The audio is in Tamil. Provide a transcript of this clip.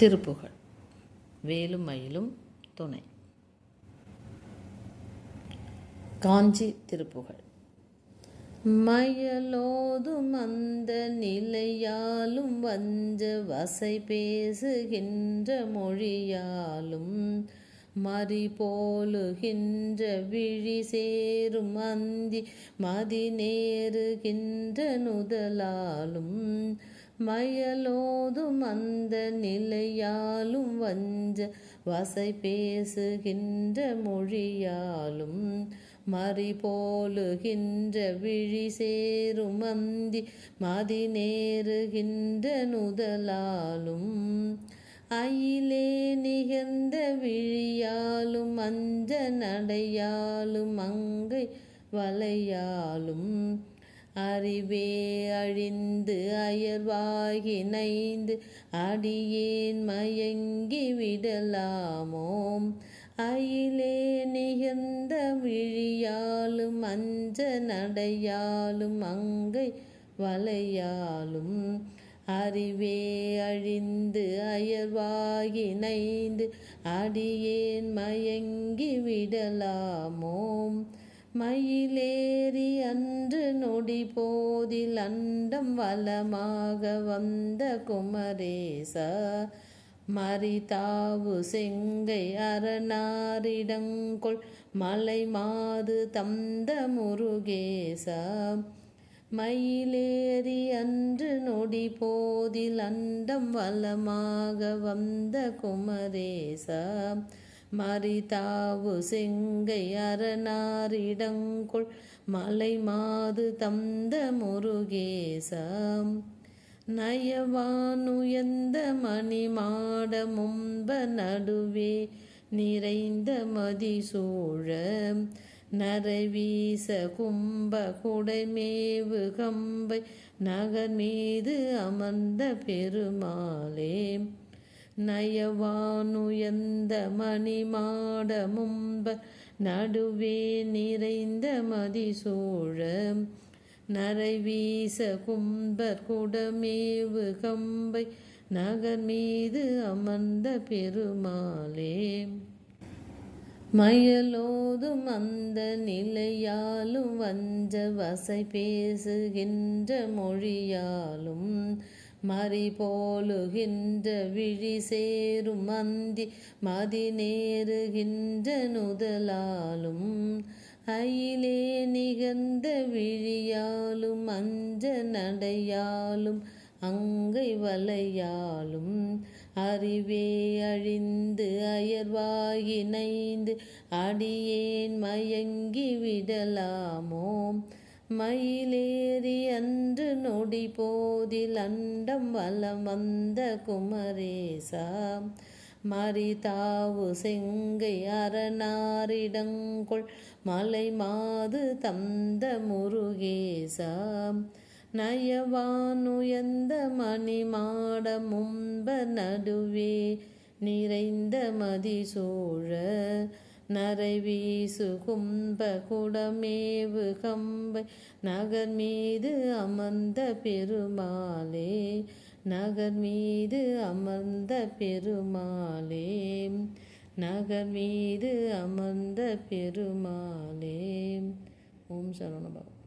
திருப்புகழ் வேலும் மயிலும் துணை. காஞ்சி திருப்புகழ் மயலோதும் அந்த நிலையாலும் வஞ்ச வசை பேசுகின்ற மொழியாலும் மறி போலுகின்ற விழி சேரும் அந்தி மதி நேருகின்ற நுதலாலும் மயலோதும் அந்த நிலையாலும் வஞ்ச வசை பேசுகின்ற மொழியாலும் மறி போலுகின்ற விழி சேரும் அந்தி மதி நேருகின்ற நுதலாலும் அயிலே நிகழ்ந்த விழியாலும் அஞ்ச நடையாலும் அங்கை வலையாலும் அறிவே அழிந்து அயர்வாகி நைந்து அடியேன் மயங்கி விடலாமோம். அயிலே நிகழ்ந்த விழியாலும் அஞ்ச நடையாலும் அங்கை வலையாலும் அறிவே அழிந்து அயர்வாகி நைந்து அடியேன் மயங்கி விடலாமோம். மயிலேறி அன்று நொடி போதில் அண்டம் வளமாக வந்த குமரேச மரிதாவு செங்கை அரணாரிடங்கொள் மலை மாது தந்த முருகேச மயிலேறி அன்று நொடி போதில் அண்டம் வளமாக வந்த குமரேசா மறிதாவு செங்கை அரணாரிடங்கொள் மலை மாது தந்த முருகேசம். நயவானுயர்ந்த மணிமாட மும்ப நடுவே நிறைந்த மதிசூழ. நரவீச கும்ப குடைமேவு கம்பை நகர் மீது அமர்ந்த பெருமாளே. நயவானுயர்ந்த மணிமாட மும்ப நடுவே நிறைந்த மதிசூழ நரைவீச கும்பர் குடமேவு கம்பை நகர் மீது அமர்ந்த பெருமாளே. மயலோதும் அந்த நிலையாலும் வஞ்ச வசை பேசுகின்ற மொழியாலும் மறி போலுகின்ற விழி சேரும் மந்தி மதி நேருகின்ற நுதலாலும். அயிலே நிகழ்ந்த விழியாலும் அஞ்ச நடையாலும் அங்கை வலையாலும். அறிவே அழிந்து அயர்வாயினைந்து அடியேன் மயங்கி விடலாமோ? மயிலேறி நொடி போதில் அண்டம் வலம் வந்த குமரேசா. மறிதாவு செங்கை அரணாரிடங்கொள் மலை மாது தந்த முருகேசா. நயவானுயர்ந்த மணிமாட முன்ப நடுவே நிறைந்த மதிசூழ. நரைவீசு கும்ப குடமேவு கம்பை நகர் மீது அமர்ந்த பெருமாளே நகர் மீது அமர்ந்த பெருமாளே நகர் மீது அமர்ந்த பெருமாளே. ஓம் சரவணபவ